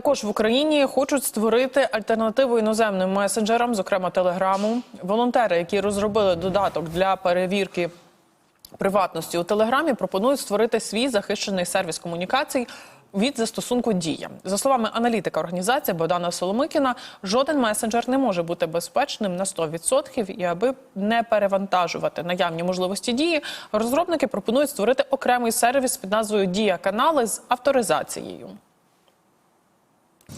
Також в Україні хочуть створити альтернативу іноземним месенджерам, зокрема телеграму. Волонтери, які розробили додаток для перевірки приватності у телеграмі, пропонують створити свій захищений сервіс комунікацій. Від застосунку дія за словами аналітика організації Богдана Соломикіна, жоден месенджер не може бути безпечним на 100%. І аби не перевантажувати наявні можливості дії, розробники пропонують створити окремий сервіс під назвою Дія канали з авторизацією.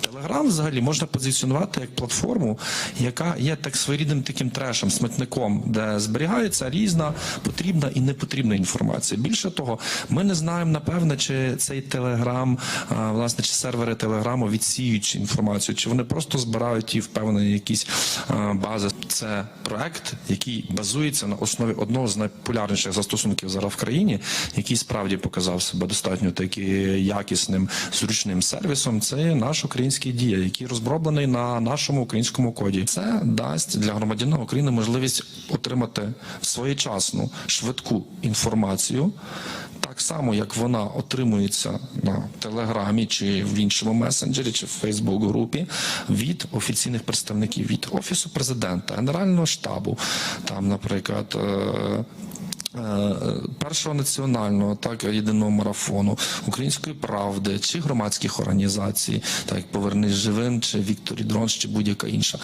Телеграм взагалі можна позиціонувати як платформу, яка є так своєрідним таким трешем, смітником, де зберігається різна потрібна і непотрібна інформація. Більше того, ми не знаємо напевне, чи цей телеграм, власне, чи сервери телеграму відсіють інформацію, чи вони просто збирають її в певні якісь бази. Це проект, який базується на основі одного з найпопулярніших застосунків зараз в країні, який справді показав себе достатньо таки якісним зручним сервісом. Це наш український дія, який розроблений на нашому українському коді. Це дасть для громадянина України можливість отримати своєчасну швидку інформацію. Так само, як вона отримується на телеграмі чи в іншому месенджері, чи в Фейсбук-групі від офіційних представників від офісу президента, генерального штабу, там, наприклад. е, е, Першого національного, так єдиного марафону, української правди чи громадських організацій, так як повернись живим, чи Вікторі Дронс, чи будь-яка інша.